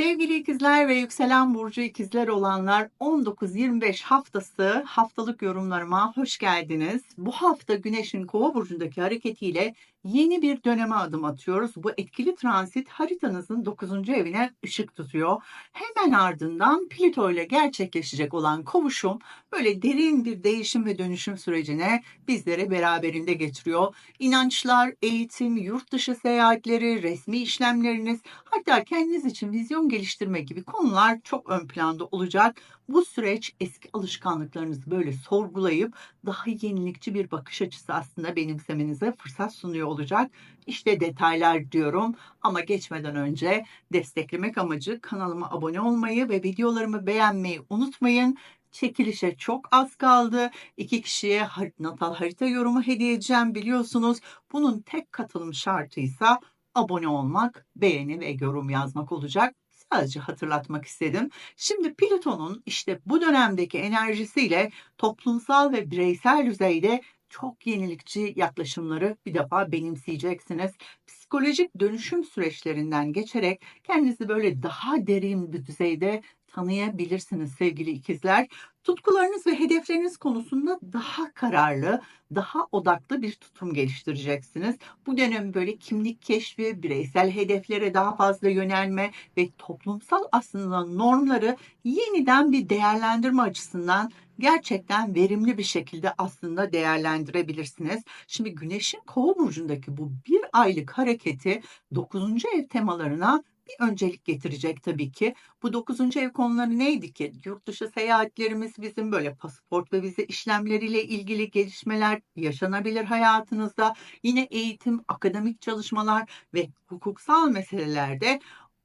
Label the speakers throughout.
Speaker 1: Sevgili ikizler ve yükselen burcu ikizler olanlar 19-25 haftası haftalık yorumlarıma hoş geldiniz. Bu hafta Güneş'in Kova burcundaki hareketiyle yeni bir döneme adım atıyoruz. Bu etkili transit haritanızın 9. evine ışık tutuyor. Hemen ardından Plüto ile gerçekleşecek olan kavuşum böyle derin bir değişim ve dönüşüm sürecine bizleri beraberinde getiriyor. İnançlar, eğitim, yurt dışı seyahatleri, resmi işlemleriniz hatta kendiniz için vizyon geliştirme gibi konular çok ön planda olacak. Bu süreç eski alışkanlıklarınızı böyle sorgulayıp daha yenilikçi bir bakış açısı aslında benimsemenize fırsat sunuyor olacak. İşte detaylar diyorum ama geçmeden önce desteklemek amacı kanalıma abone olmayı ve videolarımı beğenmeyi unutmayın. Çekilişe çok az kaldı. İki kişiye natal harita yorumu hediye edeceğim biliyorsunuz. Bunun tek katılım şartıysa abone olmak, beğeni ve yorum yazmak olacak. Sadece hatırlatmak istedim. Şimdi Plüton'un işte bu dönemdeki enerjisiyle toplumsal ve bireysel düzeyde çok yenilikçi yaklaşımları bir defa benimseyeceksiniz. Psikolojik dönüşüm süreçlerinden geçerek kendinizi böyle daha derin bir düzeyde tanıyabilirsiniz sevgili ikizler. Tutkularınız ve hedefleriniz konusunda daha kararlı, daha odaklı bir tutum geliştireceksiniz. Bu dönem böyle kimlik keşfi, bireysel hedeflere daha fazla yönelme ve toplumsal aslında normları yeniden bir değerlendirme açısından gerçekten verimli bir şekilde aslında değerlendirebilirsiniz. Şimdi Güneş'in Kova burcundaki bu bir aylık hareketi 9. ev temalarına bir öncelik getirecek tabii ki. Bu 9. ev konuları neydi ki? Yurt dışı seyahatlerimiz bizim böyle pasaport ve vize işlemleriyle ilgili gelişmeler yaşanabilir hayatınızda. Yine eğitim, akademik çalışmalar ve hukuksal meselelerde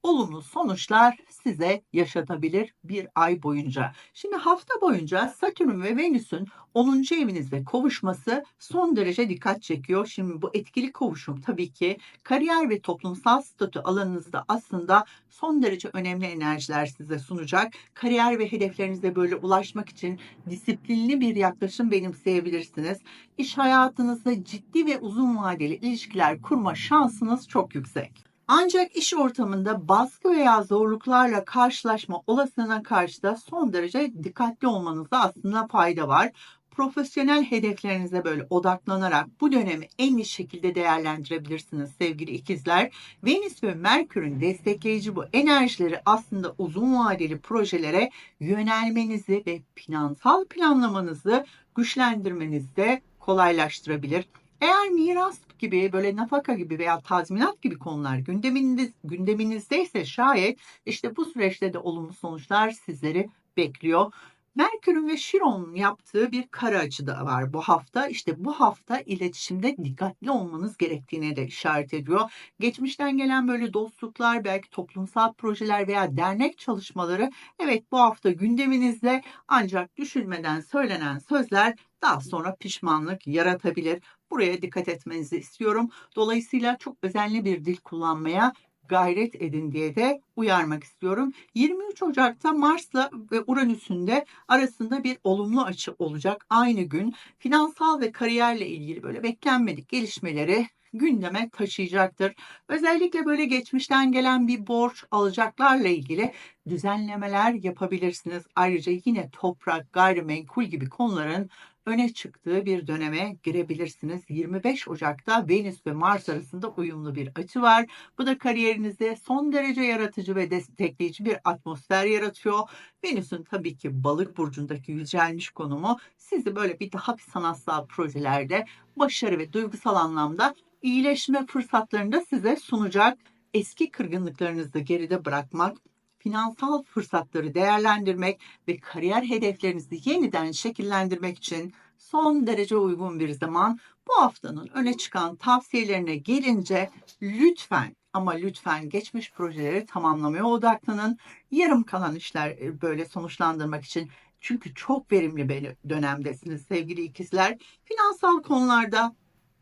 Speaker 1: olumlu sonuçlar size yaşatabilir bir ay boyunca. Şimdi hafta boyunca Satürn ve Venüs'ün 10. evinizde kavuşması son derece dikkat çekiyor. Şimdi bu etkili kavuşum tabii ki kariyer ve toplumsal statü alanınızda aslında son derece önemli enerjiler size sunacak. Kariyer ve hedeflerinize böyle ulaşmak için disiplinli bir yaklaşım benimseyebilirsiniz. İş hayatınızda ciddi ve uzun vadeli ilişkiler kurma şansınız çok yüksek. Ancak iş ortamında baskı veya zorluklarla karşılaşma olasılığına karşı da son derece dikkatli olmanızda aslında fayda var. Profesyonel hedeflerinize böyle odaklanarak bu dönemi en iyi şekilde değerlendirebilirsiniz sevgili ikizler. Venüs ve Merkür'ün destekleyici bu enerjileri aslında uzun vadeli projelere yönelmenizi ve finansal planlamanızı güçlendirmenizde kolaylaştırabilir. Eğer miras gibi böyle nafaka gibi veya tazminat gibi konular gündeminiz, gündeminizdeyse şayet işte bu süreçte de olumlu sonuçlar sizleri bekliyor. Merkür'ün ve Şiron'un yaptığı bir kara açı da var bu hafta. İşte bu hafta iletişimde dikkatli olmanız gerektiğine de işaret ediyor. Geçmişten gelen böyle dostluklar, belki toplumsal projeler veya dernek çalışmaları evet bu hafta gündeminizde ancak düşünmeden söylenen sözler daha sonra pişmanlık yaratabilir. Buraya dikkat etmenizi istiyorum. Dolayısıyla çok özenli bir dil kullanmaya gayret edin diye de uyarmak istiyorum. 23 Ocak'ta Mars'la ve Uranüs'ün de arasında bir olumlu açı olacak. Aynı gün finansal ve kariyerle ilgili böyle beklenmedik gelişmeleri gündeme taşıyacaktır. Özellikle böyle geçmişten gelen bir borç alacaklarla ilgili düzenlemeler yapabilirsiniz. Ayrıca yine toprak, gayrimenkul gibi konuların öne çıktığı bir döneme girebilirsiniz. 25 Ocak'ta Venüs ve Mars arasında uyumlu bir açı var. Bu da kariyerinizde son derece yaratıcı ve destekleyici bir atmosfer yaratıyor. Venüs'ün tabii ki balık burcundaki yücelmiş konumu sizi böyle bir daha bir sanatsal projelerde başarı ve duygusal anlamda iyileşme fırsatlarını da size sunacak. Eski kırgınlıklarınızı geride bırakmak, finansal fırsatları değerlendirmek ve kariyer hedeflerinizi yeniden şekillendirmek için son derece uygun bir zaman. Bu haftanın öne çıkan tavsiyelerine gelince lütfen ama lütfen geçmiş projeleri tamamlamaya odaklanın. Yarım kalan işler e, böyle sonuçlandırmak için çünkü çok verimli bir dönemdesiniz sevgili ikizler. Finansal konularda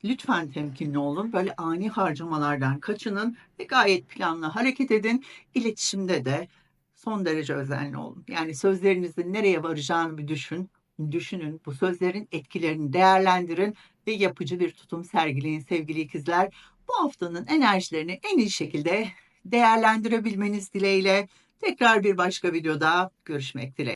Speaker 1: lütfen temkinli olun. Böyle ani harcamalardan kaçının ve gayet planlı hareket edin. İletişimde de son derece özenli olun. Yani sözlerinizin nereye varacağını bir düşün. Düşünün, bu sözlerin etkilerini değerlendirin ve yapıcı bir tutum sergileyin sevgili ikizler. Bu haftanın enerjilerini en iyi şekilde değerlendirebilmeniz dileğiyle tekrar bir başka videoda görüşmek dileğiyle.